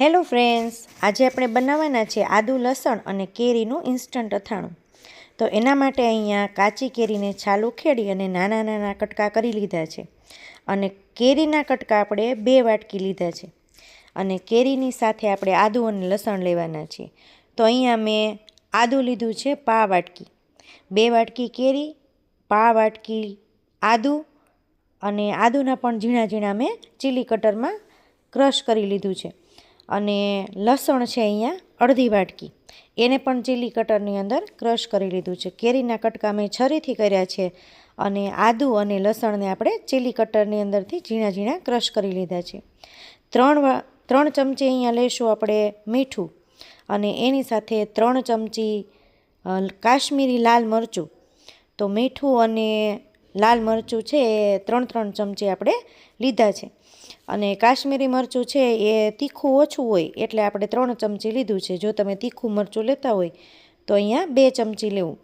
Hello friends, આજે આપણે બનાવવાના છે આદુ લસણ અને કેરીનું ઇન્સ્ટન્ટ અથાણું. તો એના માટે અહીંયા કાચી કેરીને છાલ ઉખેડી અને નાના નાના કટકા કરી લીધા છે. અને કેરીના કટકા આપણે બે વાટકી લીધા છે. અને કેરીની સાથે આપણે આદુ અને લસણ લેવાના છીએ તો અહીંયા મેં આદુ લીધું છે પા વાટકી. બે વાટકી કેરી, પા વાટકી આદુ અને આદુના પણ ઝીણા ઝીણા મેં ચીલી કટરમાં ક્રશ કરી લીધું છે. અને લસણ છે અહીંયા અડધી વાટકી. એને પણ ચીલી કટરની અંદર ક્રશ કરી લીધું છે. કેરીના કટકા મેં છરીથી કર્યા છે અને આદુ અને લસણને આપણે ચીલી કટરની અંદરથી ઝીણા ઝીણા ક્રશ કરી લીધા છે. ત્રણ ત્રણ ચમચી અહીંયા લઈશું આપણે મીઠું અને એની સાથે ત્રણ ચમચી કાશ્મીરી લાલ મરચું. તો મીઠું અને લાલ મરચું છે એ ત્રણ ત્રણ ચમચી આપણે લીધા છે. અને કાશ્મીરી મરચું છે એ તીખું ઓછું હોય એટલે આપણે ત્રણ ચમચી લીધું છે. જો તમે તીખું મરચું લેતા હોય તો અહીંયા બે ચમચી લેવું.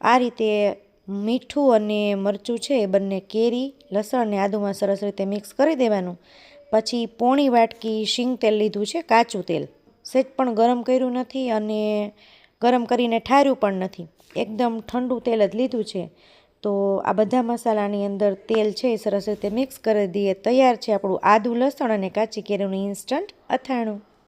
આ રીતે મીઠું અને મરચું છે એ બંને કેરી, લસણ અને આદુમાં સરસ રીતે મિક્સ કરી દેવાનું. પછી પોણી વાટકી શીંગ તેલ લીધું છે, કાચું તેલ. સેજ પણ ગરમ કર્યું નથી અને ગરમ કરીને ઠાર્યું પણ નથી. એકદમ ઠંડુ તેલ જ લીધું છે. તો આ બધા મસાલાની અંદર તેલ છે એ સરસ રીતે મિક્સ કરી દઈએ. તૈયાર છે આપણું આદું, લસણ અને કાચી કેરીનું ઇન્સ્ટન્ટ અથાણું.